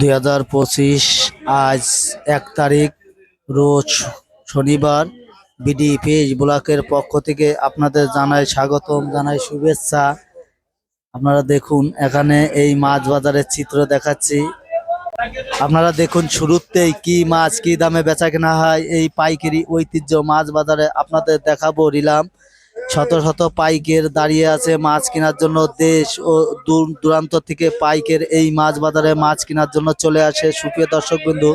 দুই হাজার পঁচিশ আজ এক তারিখ, রোজ শনিবার। বিডি ব্লকের পক্ষ থেকে আপনাদের জানাই স্বাগতম, জানাই শুভেচ্ছা। আপনারা দেখুন, এখানে এই মাছ বাজারের চিত্র দেখাচ্ছি। আপনারা দেখুন শুরুতেই কি মাছ, কি দামে বেচা কেনা হয়, এই পাইকারি ঐতিহ্য মাছ বাজারে আপনাদের দেখাবো রিলাম শত শত পাইকের দাঁড়িয়ে আছে মাছ কেনার জন্য দেশ ও দূর দূরান্ত থেকে পাইকের এই মাছ বাজারে মাছ কেনার জন্য চলে আসে। সুপ্রিয় দর্শক বিন্দু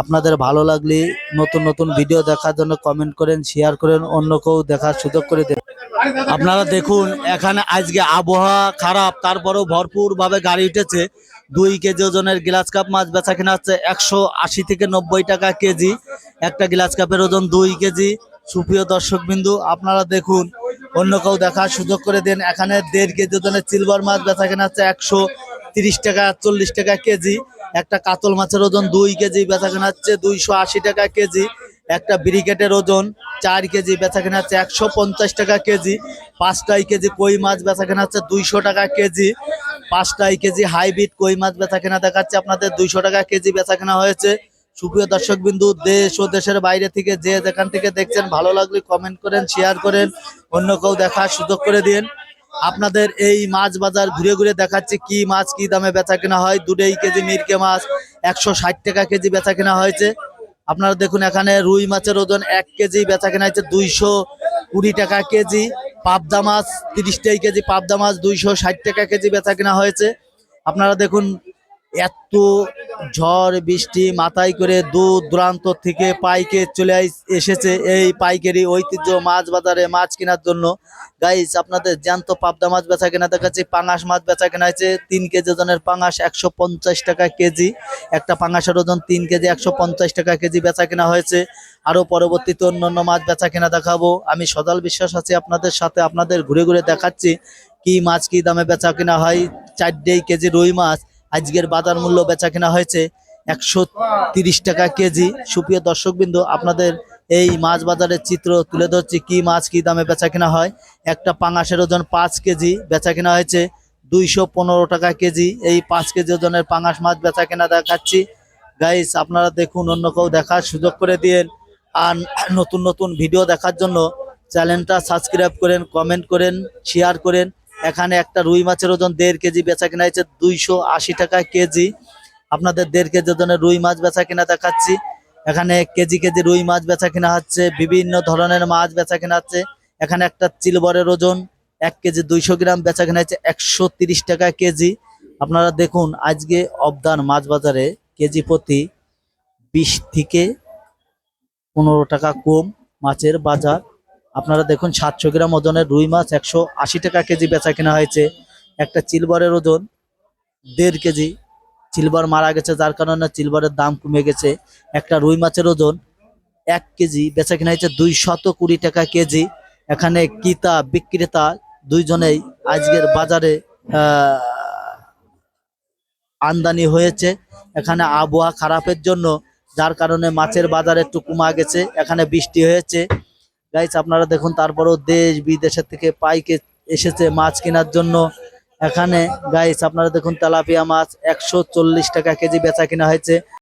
আপনাদের ভালো লাগলে নতুন নতুন ভিডিও দেখার জন্য কমেন্ট করেন শেয়ার করেন, অন্যকেও দেখার সুযোগ করে দেন। আপনারা দেখুন, এখানে আজকে আবহাওয়া খারাপ, তারপরেও ভরপুর ভাবে গাড়ি উঠেছে। দুই কেজি ওজনের গ্লাস কাপ মাছ বেচা কেনা হচ্ছে একশো আশি থেকে নব্বই টাকা কেজি। একটা গ্লাস কাপের ওজন দুই কেজি। সুপ্রিয় দর্শক বিন্দু আপনারা দেখুন, অন্য কেউ দেখার সুযোগ করে দেন। এখানে দেড় কেজি ওজনের সিলভার মাছ বেচা কেনা হচ্ছে একশো তিরিশ টাকা চল্লিশ টাকা কেজি। একটা কাতল মাছের ওজন দুই কেজি বেচা কেনা হচ্ছে দুইশো আশি টাকা কেজি। একটা ব্রিকেটের ওজন চার কেজি বেচা কেনা হচ্ছে একশো পঞ্চাশ টাকা কেজি। পাঁচটাই কেজি কই মাছ বেচা কেনা হচ্ছে দুইশো টাকা কেজি। পাঁচটাই কেজি হাইব্রিড কই মাছ বেচা কেনা দেখাচ্ছে আপনাদের, দুইশো টাকা কেজি বেচা কেনা হয়েছে। সুপ্রিয় দর্শক বিন্দু দেশ ও দেশের বাইরে থেকে যে যেখান থেকে দেখছেন, ভালো লাগলে কমেন্ট করেন শেয়ার করেন অন্য কেউ দেখার সুযোগ করে দিন। আপনাদের এই মাছ বাজার ঘুরে ঘুরে দেখাচ্ছে, কি মাছ, কি দামে বেচা কেনা হয়। দুটোই কেজি মিরকে মাছ, একশো ষাট টাকা কেজি বেচা কেনা হয়েছে। আপনারা দেখুন, এখানে রুই মাছের ওজন এক কেজি, বেচা কেনা হয়েছে দুইশো কুড়ি টাকা কেজি। পাবদা মাছ তিরিশটাই কেজি, পাবদা মাছ দুইশো ষাট টাকা কেজি বেচা কেনা হয়েছে। আপনারা দেখুন এত ঝড়, বৃষ্টি মাথায় করে দূর দূরান্ত থেকে পাইকে চলে এসেছে এই পাইকারি ঐতিহ্য মাছ বাজারে মাছ কেনার জন্য। গাইস আপনাদের জ্যান্ত পাবদা মাছ বেচা কেনা দেখাচ্ছি। পাঙাশ মাছ বেচা কেনা হয়েছে। তিন কেজি ওজনের পাঙাশ একশো পঞ্চাশ টাকা কেজি। একটা পাঙাশের ওজন তিন কেজি একশো পঞ্চাশ টাকা কেজি বেচা কেনা হয়েছে। আরও পরবর্তীতে অন্যান্য মাছ বেচা কেনা দেখাবো। আমি সদাল বিশ্বাস আছি আপনাদের সাথে। আপনাদের ঘুরে ঘুরে দেখাচ্ছি কি মাছ কি দামে বেচা কেনা হয়। চার চারটেই কেজি রুই মাছ। আজকের বাজার মূল্য বেচা কেনা হয়েছে একশো তিরিশ টাকা কেজি। সুপ্রিয় দর্শকবৃন্দ, আপনাদের এই মাছ বাজারের চিত্র তুলে ধরছি, কি মাছ কি দামে বেচা কেনা হয়। একটা পাঙাশের ওজন পাঁচ কেজি, বেচা কেনা হয়েছে দুইশো পনেরো টাকা কেজি। এই পাঁচ কেজি ওজনের পাঙাশ মাছ বেচা কেনা দেখাচ্ছি। গাইস আপনারা দেখুন, অন্য কেউ দেখার সুযোগ করে দিন আর নতুন নতুন ভিডিও দেখার জন্য চ্যানেলটা সাবস্ক্রাইব করেন, কমেন্ট করেন, শেয়ার করেন। এখানে একটা রুই মাছের ওজন দেড় কেজি বেচা কেনা হয়েছে দুইশো আশি টাকা কেজি। আপনাদের দেড় কেজি ওজনের রুই মাছ বেচা কেনা দেখাচ্ছি। এখানে কেজি কেজি রুই মাছ বেচা কেনা হচ্ছে, বিভিন্ন ধরনের মাছ বেচা কেনা হচ্ছে। এখানে একটা চিলবরের ওজন এক কেজি দুইশো গ্রাম বেচা কেনা হচ্ছে একশো তিরিশ টাকা কেজি। আপনারা দেখুন, আজকে অবদান মাছ বাজারে কেজি প্রতি বিশ থেকে পনেরো টাকা কম মাছের বাজার। আপনারা দেখুন সাতশো গ্রাম ওজনের রুই মাছ, একশো আশি টাকা কেজি বেচা কেনা হয়েছে। একটা চিলবারের ওজন দেড় কেজি। চিলবার মারা গেছে, যার কারণে চিলবারের দাম কমে গেছে। একটা রুই মাছের ওজন এক কেজি, বেচা কেনা হয়েছে দুই শত কুড়ি টাকা কেজি। এখানে কিতা বিক্রেতা দুইজনেই আজকের বাজারে আমদানি হয়েছে। এখানে আবহাওয়া খারাপের জন্য, যার কারণে মাছের বাজার একটু কমা গেছে। এখানে বৃষ্টি হয়েছে। গাইস আপনারা দেখুন, তারপরেও দেশ বিদেশের থেকে পাইকে এসেছে মাছ কেনার জন্য। এখানে গাইস আপনারা দেখুন, তেলাপিয়া মাছ একশো চল্লিশ টাকা কেজি বেচা কেনা হয়েছে।